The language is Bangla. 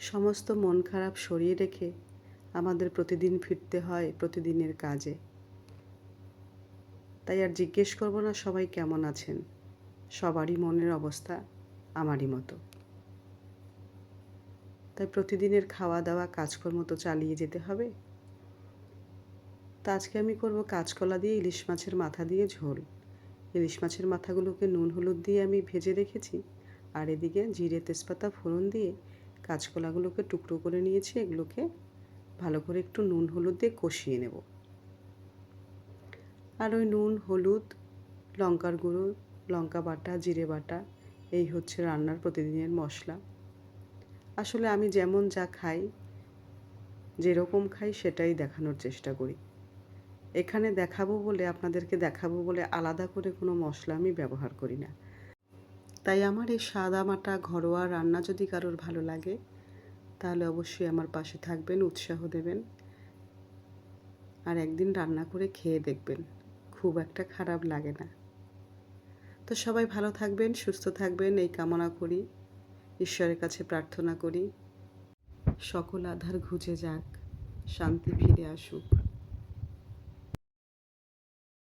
সমস্ত মন খারাপ সরিয়ে রেখে আমাদের প্রতিদিন ফিরতে হয় প্রতিদিনের কাজে। তাই আর জিজ্ঞেস করব না সবাই কেমন আছেন। সবারই মনের অবস্থা আমারই মতো। তাই প্রতিদিনের খাওয়া দাওয়া কাজকর্ম তো চালিয়ে যেতে হবে। তা আজকে আমি করব কাঁচকলা দিয়ে ইলিশ মাছের মাথা দিয়ে ঝোল। ইলিশ মাছের মাথাগুলোকে নুন হলুদ দিয়ে আমি ভেজে রেখেছি। আর এদিকে জিরে তেজপাতা, ফোড়ন দিয়ে কাঁচকলাগুলোকে টুকরো করে নিয়েছি, এগুলোকে ভালো করে একটু নুন হলুদ দিয়ে কষিয়ে নেব। আর ওই নুন, হলুদ, লঙ্কার গুঁড়ো, লঙ্কা বাটা, জিরে বাটা, এই হচ্ছে রান্নার প্রতিদিনের মশলা। আসলে আমি যেমন যা খাই, যেরকম খাই সেটাই দেখানোর চেষ্টা করি। এখানে দেখাবো বলে, আপনাদেরকে দেখাবো বলে আলাদা করে কোনো মশলা আমি ব্যবহার করি না। তাই আমার এই সাদা মাটা ঘরোয়া রান্না যদি কারোর ভালো লাগে, তাহলে অবশ্যই আমার পাশে থাকবেন, উৎসাহ দেবেন। আর একদিন রান্না করে খেয়ে দেখবেন, খুব একটা খারাপ লাগে না। তো সবাই ভালো থাকবেন, সুস্থ থাকবেন, এই কামনা করি, ঈশ্বরের কাছে প্রার্থনা করি। সকল আধার ঘুচে যাক, শান্তি ফিরে আসুক।